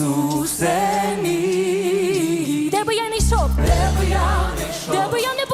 Ісусе мій. Де би я не йшов, де би я не йшов, де би я не